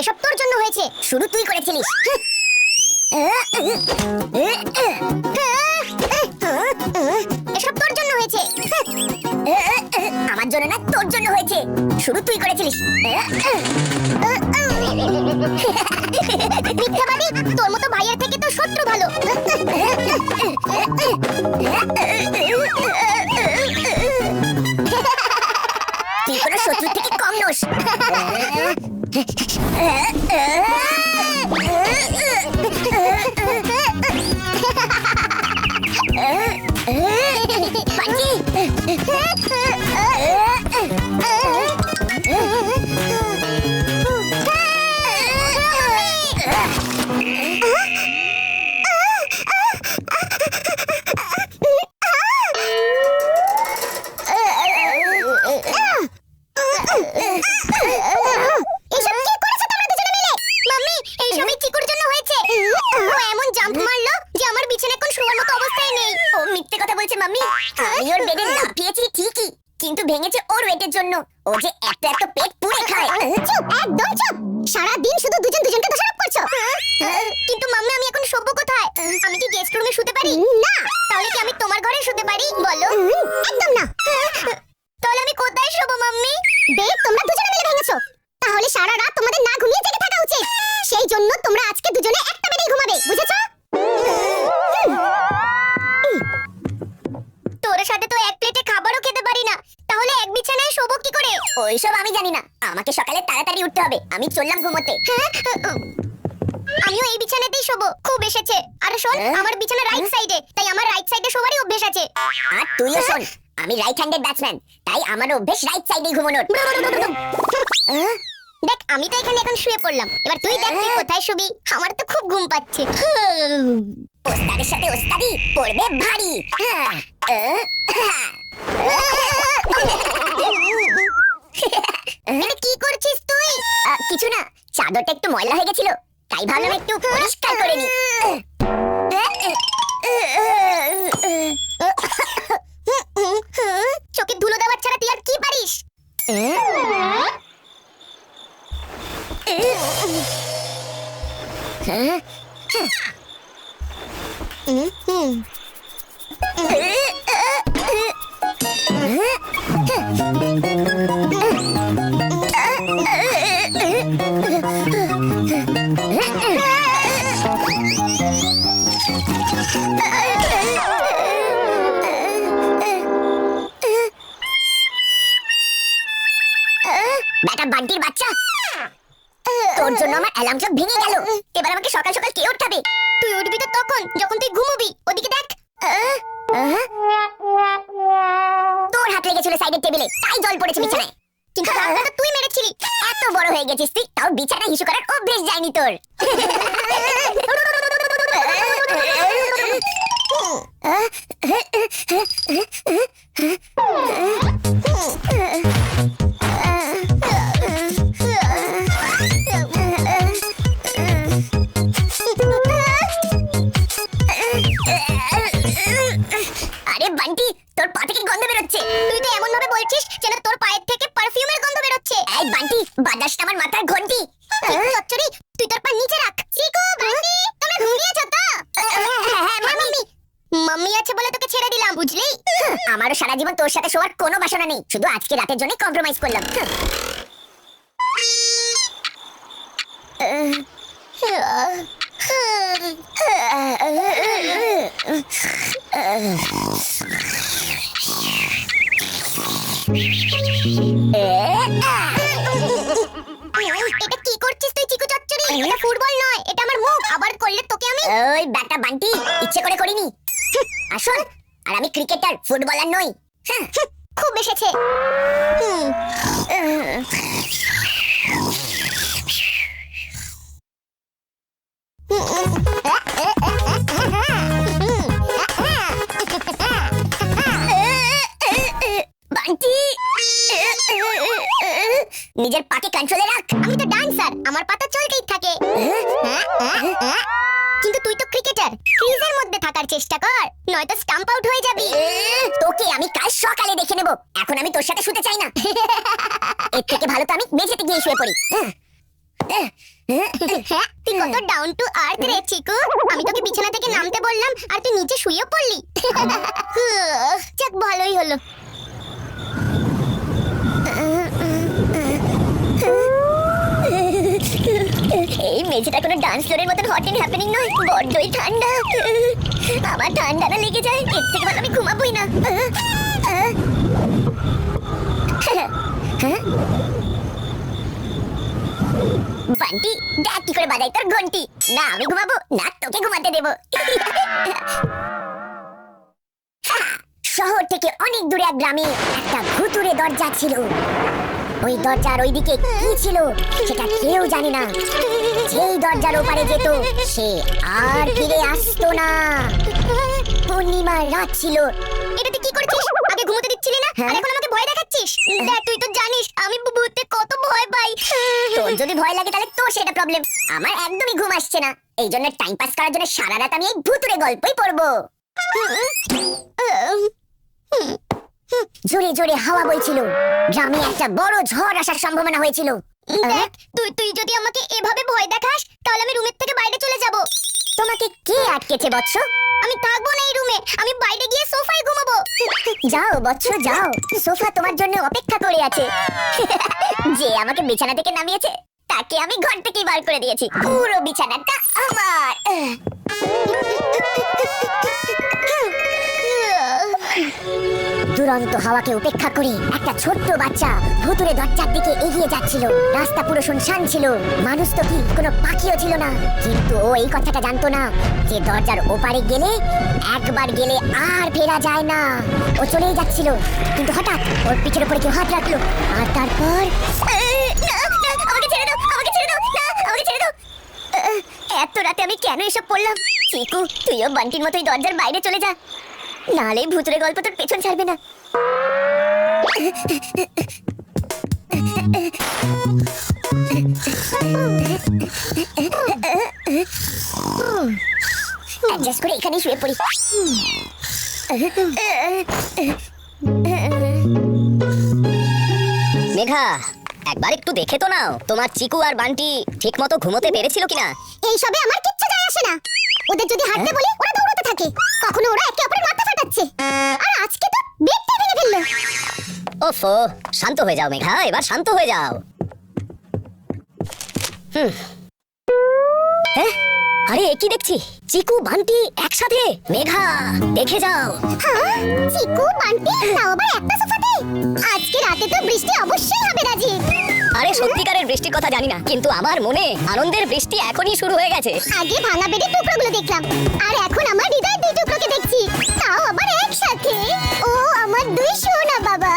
এসব তোর জন্য হয়েছে। শুরু তুই করেছিলিস এসব তোর জন্য হয়েছে। আমার জন্য না, তোর জন্য হয়েছে। তুই করেছিলিস। মিথ্যাবাদী, তোর মতো ভাইয়ের থেকে তো শত্রু ভালো। তুই কোনো শত্রু থেকে কম নোস। এসব ও যে এত এত পেট পুড়ে খায়। চুপ। একদম চুপ। সারা দিন শুধু দুজন দুজনকে দোষারোপ করছ? কিন্তু মাম্মি আমি এখন শোবো কোথায়? আমি কি গেস্ট রুমে শুতে পারি? না। তাহলে কি আমি তোমার ঘরে শুতে পারি? বলো। একদম না। তাহলে আমি কোথায় শোবো মাম্মি? বেড তোমরা দুজনে মিলে ভেঙেছো। তাহলে সারা রাত তোমাদের না ঘুমিয়ে জেগে থাকা উচিত। সেই জন্য তোমরা আজকে দুজনে একটা বেডেই ঘুমাবে বুঝেছ? সকালে তাড়াতাড়ি উঠতে হবে। আমি চললাম ঘুমোতে। আমিও এই বিছানাতেই শোবো। খুব এসেছে। আর শোন আমার বিছানা রাইট সাইডে তাই আমার রাইট সাইডে শোবারই অভ্যেস আছে। আর তুইও শোন আমি রাইট হ্যান্ডেড ব্যাটসম্যান তাই আমার অভ্যেস রাইট সাইডেই ঘুমানোর। দেখ আমি তো এখানে এখন শুয়ে পড়লাম। এবার তুই দেখ তুই কোথায় শুবি। আমার তো খুব ঘুম পাচ্ছে। ওস্তাদের সাথে ওস্তাদি পড়বে ভারী। হ্যাঁ, কি করছিস তুই? কিছু না, চাদরটা একটু ময়লা হয়ে গেছিল, তাই ভাবলাম একটু পরিষ্কার করে নি। চোখে ধুলো দেওয়ার ছাড়া তুই আর কি পারিস? বেটা বান্টির বাচ্চা। তোর জন্য আমার অ্যালার্ম ক্লক ভেঙে গেল। এবার আমাকে সকাল সকাল কে উঠাবে? তুই উঠবি তো তখন যখন তুই ঘুমোবি। ওদিকে দেখ। তোর হাত লেগেছিল সাইডের টেবিলে তাই জল পড়েছে বিছানায়। কিন্তু তো তুই মেরেছিলি। এত বড় হয়ে গেছিস তুই তাও বিছানা হিসু করার অভ্যেস যায়নি তোর। আরে বান্টি, তোর পা থেকে গন্ধ বেরোচ্ছে। তুই তো এমন ভাবে বলছিস যেন তোর পায়ের থেকে পারফিউমের গন্ধ বেরোচ্ছে। এই বান্টি বাজাস না আমার মাথার ঘন্টি। মাম্মি আছে বলে তোকে ছেড়ে দিলাম, বুঝলি? আমারও সারা জীবন তোর সাথে শোয়ার কোনো বাসনা নেই। শুধু আজকে রাতের জন্য কম্প্রোমাইজ করলাম। এটা আসল আর আমি ক্রিকেটার ফুটবলার নই। হ্যাঁ, খুব এসেছে। নিজের পাকে কন্ট্রোলে রাখ। আমি তো ডান্সার আমার পাতা চলতেই থাকে। নয়তো স্টাম্প আউট হয়ে যাবি। তোকে আমি কাল সকালে দেখে নেব। এখন আমি তোর সাথে শুতে চাই না। এর থেকে ভালো তো আমি মেঝেতে গিয়ে শুয়ে পড়ি। হ্যাঁ তুই কত ডাউন টু আর্থ রে চিকু। আমি তোকে বিছানা থেকে নামতে বললাম আর তুই নিচে শুয়ে পড়লি। যাক ভালোই হলো। এই মেঝেটা কোনো ডান্স ফ্লোরের মতন হট এন্ড হ্যাপেনিং নয়, বড্ডই ঠান্ডা। আমার ঠান্ডা না লেগে যায়, এর থেকে ভালো আমি ঘুমাবোই না। বান্টি, দেখ কি করে বাজাই তোর ঘন্টি। না, আমি ঘুমাবো, না তোকে ঘুমাতে দেবো। শহর থেকে অনেক দূরে এক গ্রামে একটা ভুতুরে দরজা ছিল। ওই দরজার ওইদিকে কি ছিল সেটা কেউ জানে না। যেই দরজার ওপারে যেত সে আর ফিরে আসতো না। পূর্ণিমার রাত ছিল। এটা তুই কি করেছিস? আগে ঘুমোতে দিচ্ছিলি না? আর এখন আমাকে ভয় দেখাচ্ছিস? দেখ তুই তো জানিস আমি ভূতে কত ভয় পাই। তোর যদি ভয় লাগে তাহলে তোর সেটা প্রবলেম আমার একদমই ঘুম আসছে না। এই জন্য টাইম পাস করার জন্য সারা রাত আমি এই ভুতুরে গল্পই পড়ব। জোরে জোরে হাওয়া বইছিল। গ্রামে একটা বড় ঝড় আসার সম্ভাবনা হয়েছিল। দেখ তুই তুই যদি আমাকে এভাবে ভয় দেখাস তাহলে আমি রুমের থেকে বাইরে চলে যাব। তোমাকে কে আটকেছে বৎস? আমি থাকব না এই রুমে আমি বাইরে গিয়ে সোফায় ঘুমাবো। যাও বৎস যাও। সোফা তোমার জন্য অপেক্ষা করে আছে। যে আমাকে বিছানা থেকে নামিয়েছে তাকে আমি ঘর থেকে বার করে দিয়েছি। পুরো বিছানাটা আমার। দুরন্ত হাওয়াকে উপেক্ষা করে একটা ছোট্ট বাচ্চা ভুতুরে দরজার দিকে এগিয়ে যাচ্ছিল। রাস্তা পুরো শুনশান ছিল। মানুষ তো কি, কোনো পাখিও ছিল না। কিন্তু ও এই কথাটা জানতো না যে দরজার ওপারে গেলে একবার গেলে আর ফেরা যায় না। ও চলেই যাচ্ছিল। কিন্তু হঠাৎ ওর পিঠের উপরে কেউ হাত রাখল। আর তারপর এত রাতে আমি কেন এসব পড়লাম চিকু, তুইও বান্টির মতোই দরজার বাইরে চলে যা। নালে ভূতের গল্প তোর পেছন ছাড়বে না। অ্যাডজাস্ট করে এখানেই শুয়ে পড়ি। মেঘা, একবার একটু দেখে তো নাও, তোমার চিকু আর বান্টি ঠিক মতো ঘুমোতে পেরেছিল কিনা? এইসবে আমার কিচ্ছু যায় আসে না। ওদের যদি হাঁটতে বলি, ওরা দৌড়াতে থাকে। কখনো ওরা একে অপরের মাথা ফাটাচ্ছে। আর আজকে তো বেডটা ভেঙে ফেলল। ওফো, শান্ত হয়ে যাও মেঘা, এবার শান্ত হয়ে যাও। হুম। হ্যাঁ? আরে একই দেখছি? চিকু বান্টি একসাথে। মেঘা দেখে যাও। হ্যাঁ, চিকু বান্টি তাও আবার একটা সোফাতে আজকে রাতে তো বৃষ্টি অবশ্যই হবে রাজি। আরে সত্যিকারের বৃষ্টির কথা জানি না কিন্তু আমার মনে আনন্দের বৃষ্টি এখনই শুরু হয়ে গেছে। আগে ভাঙা বেড়ে টুকরোগুলো দেখলাম আর এখন আমার হৃদয় দুই টুকরোকে দেখছি। তাও আবার একসাথে? ও আমার দুই সোনা বাবা।